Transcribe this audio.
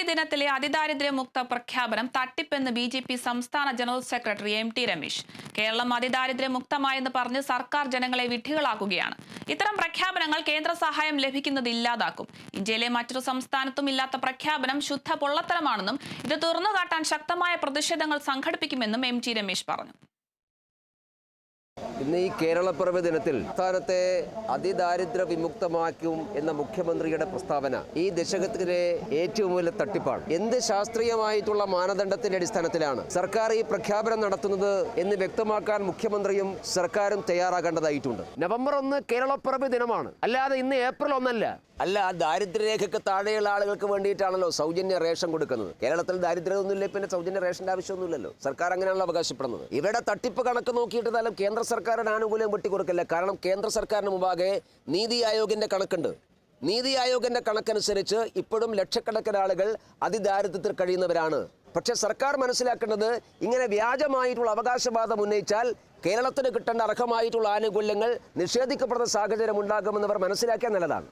കേരളപ്പിറവി ദിനത്തിലെ അതിദാരിദ്ര്യമുക്ത പ്രഖ്യാപനം തട്ടിപ്പെന്ന് ബി ജെ പി സംസ്ഥാന general secretary M T Ramesh. Keralam അതിദാരിദ്ര്യമുക്തമായെന്ന് പറഞ്ഞ് സർക്കാർ ജനങ്ങളെ വിഡ്ഢികളാക്കുകയാണ്. ഇത്തരം പ്രഖ്യാപനങ്ങൾ കേന്ദ്ര സഹായം ലഭിക്കുന്നത് ഇല്ലാതാക്കും. ഇന്ത്യയിലെ മറ്റൊരു സംസ്ഥാനത്തും ഇല്ലാത്ത പ്രഖ്യാപനം ശുദ്ധ പൊള്ളത്തരമാണെന്നും ഇത് തുറന്നുകാട്ടാൻ ശക്തമായ പ്രതിഷേധങ്ങൾ സംഘടിപ്പിക്കുമെന്നും എം ടി രമേശ് പറഞ്ഞു. ഇന്ന് ഈ കേരളപ്പിറവ് ദിനത്തിൽ സംസ്ഥാനത്തെ അതിദാരിദ്ര്യ വിമുക്തമാക്കും എന്ന മുഖ്യമന്ത്രിയുടെ പ്രസ്താവന ഈ ദശകത്തിലെ ഏറ്റവും വലിയ തട്ടിപ്പാണ്. എന്ത് ശാസ്ത്രീയമായിട്ടുള്ള മാനദണ്ഡത്തിന്റെ അടിസ്ഥാനത്തിലാണ് സർക്കാർ ഈ പ്രഖ്യാപനം നടത്തുന്നത് എന്ന് വ്യക്തമാക്കാൻ മുഖ്യമന്ത്രിയും സർക്കാരും തയ്യാറാകേണ്ടതായിട്ടുണ്ട്. നവംബർ ഒന്ന് കേരളപ്പിറവി ദിനമാണ്. അല്ലാതെ ഇന്ന് ഏപ്രിൽ ഒന്നല്ല. അല്ല ദാരിദ്ര്യരേഖയ്ക്ക് താഴെയുള്ള ആളുകൾക്ക് വേണ്ടിയിട്ടാണല്ലോ സൗജന്യ റേഷൻ കൊടുക്കുന്നത്. കേരളത്തിൽ ദാരിദ്ര്യമൊന്നുമില്ല പിന്നെ സൗജന്യ റേഷന്റെ ആവശ്യമൊന്നുമില്ലല്ലോ. സർക്കാർ അങ്ങനെയാണല്ലോ അവകാശപ്പെടുന്നത്. ഇവിടെ തട്ടിപ്പ് കണക്ക് നോക്കിയിട്ട് കേന്ദ്ര കേന്ദ്ര സർക്കാരിന് ആനുകൂല്യം വെട്ടിക്കൊടുക്കില്ല? കാരണം കേന്ദ്ര സർക്കാരിന് മുമ്പാകെ നീതി ആയോഗിന്റെ കണക്കുണ്ട്. നീതി ആയോഗിന്റെ കണക്കനുസരിച്ച് ഇപ്പോഴും ലക്ഷക്കണക്കിന് ആളുകൾ അതിദാരിദ്ര്യത്തിൽ കഴിയുന്നവരാണ്. പക്ഷേ സർക്കാർ മനസ്സിലാക്കേണ്ടത് ഇങ്ങനെ വ്യാജമായിട്ടുള്ള അവകാശവാദം ഉന്നയിച്ചാൽ കേരളത്തിന് കിട്ടേണ്ട അർഹമായിട്ടുള്ള ആനുകൂല്യങ്ങൾ നിഷേധിക്കപ്പെടുന്ന സാഹചര്യം ഉണ്ടാകുമെന്നവർ മനസ്സിലാക്കിയാൽ നല്ലതാണ്.